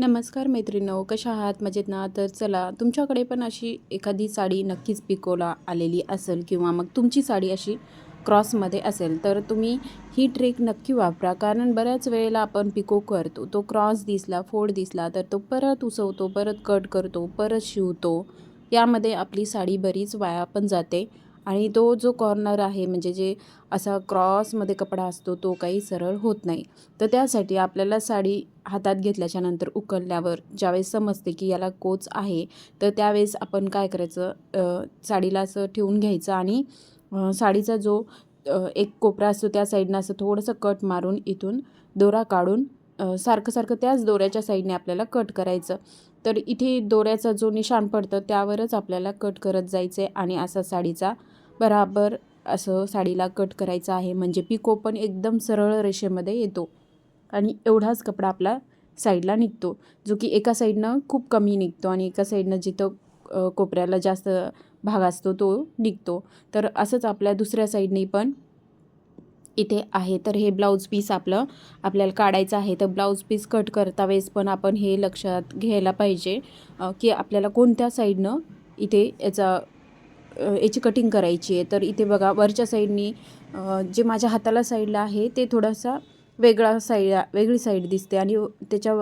नमस्कार मैत्रिणो कशा आहात? मजेत ना? तर चला तुमच्याकडे पण अशी एखादी साडी नक्कीच पिकोला आलेली असेल किंवा मग तुमची साडी अशी क्रॉसमध्ये असेल तर तुम्ही ही ट्रिक नक्की वापरा. कारण बऱ्याच वेळेला आपण पिको करतो तो क्रॉस दिसला फोड दिसला तर तो परत उसवतो परत कट करतो परत शिवतो. यामध्ये आपली साडी बरीच वाया पण जाते. आणि तो जो कॉर्नर आहे म्हणजे जे असा क्रॉसमध्ये कपडा असतो तो काही सरळ होत नाही. तर त्यासाठी आपल्याला साडी हातात घेतल्याच्या नंतर उकलल्यावर ज्यावेळेस समजते की याला कोच आहे तर त्यावेळेस आपण काय करायचं साडीला असं ठेवून घ्यायचं आणि साडीचा जो एक कोपरा असतो त्या साईडनं असं थोडंसं कट मारून इथून दोरा काढून सारखं सारखं त्याच दोऱ्याच्या साईडने आपल्याला कट करायचं. तर इथे दोऱ्याचा जो निशाण पडतं त्यावरच आपल्याला कट करत जायचं आहे आणि असा साडीचा बराबर असं साडीला कट करायचं आहे. म्हणजे पिको पण एकदम सरळ रेषेमध्ये येतो आणि एवढाच कपडा आपला साईडला निघतो जो की एका साईडनं खूप कमी निघतो आणि एका साईडनं जिथं कोपऱ्याला जास्त भाग असतो तो निघतो. तर असंच आपल्या दुसऱ्या साईडने पण इथे आहे. तर हे ब्लाऊज पीस आपलं आपल्याला काढायचं आहे. तर ब्लाऊज पीस कट करता वेळेस पण आपण हे लक्षात घ्यायला पाहिजे की आपल्याला कोणत्या साईडनं इथे याचा याची कटिंग करायची आहे. तर इथे बघा वरच्या साईडनी जे माझ्या हाताला साईडला आहे ते थोडासा वेगळा साईड वेगळी साईड दिसते. आणि त्याच्या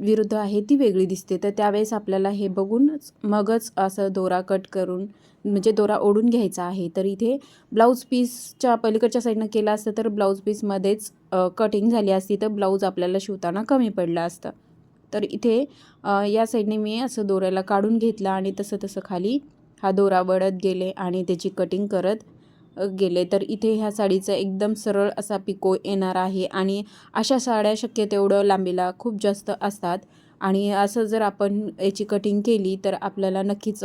विरुद्ध आहे ती वेगळी दिसते. तर त्यावेळेस आपल्याला हे बघूनच मगच असं दोरा कट करून म्हणजे दोरा ओढून घ्यायचा आहे. तर इथे ब्लाऊज पीसच्या पलीकडच्या साईडनं केलं असतं तर ब्लाऊज पीसमध्येच कटिंग झाली असती तर ब्लाऊज आपल्याला शिवताना कमी पडलं असतं. तर इथे या साईडने मी असं दोऱ्याला काढून घेतलं आणि तसं तसं खाली हा दोरा वळत गेले आणि त्याची कटिंग करत गेले तर इथे ह्या साडीचा एकदम सरळ असा पिको येणार आहे आणि अशा साड्या शक्य तेवढं लांबीला खूप जास्त असतात. आणि असं जर आपण याची कटिंग केली तर आपल्याला नक्कीच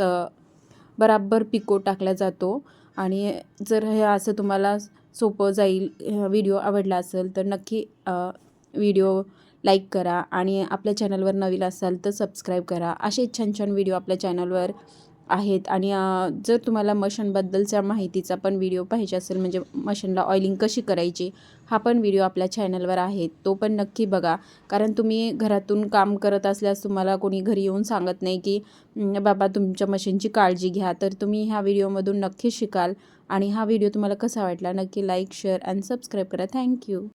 बराबर पिको टाकला जातो. आणि जर हे असं तुम्हाला सोपं जाईल व्हिडिओ आवडला असेल तर नक्की व्हिडिओ लाईक करा. आणि आपल्या चॅनलवर नवीन असाल तर सबस्क्राईब करा. असे छान छान व्हिडिओ आपल्या चॅनलवर आहेत. आणि जर तुम्हाला मशीनबद्दलच्या माहितीचा पण व्हिडिओ पाहिजे असेल म्हणजे मशनला ऑइलिंग कशी करायची हा पण व्हिडिओ आपल्या चॅनलवर आहे. तो पण नक्की बघा. कारण तुम्ही घरातून काम करत असल्यास तुम्हाला कोणी घरी येऊन सांगत नाही की बाबा तुमच्या मशीनची काळजी घ्या. तर तुम्ही ह्या व्हिडिओमधून नक्की शिकाल. आणि हा व्हिडिओ तुम्हाला कसा वाटला नक्की लाईक शेअर अँड सबस्क्राईब करा. Thank you.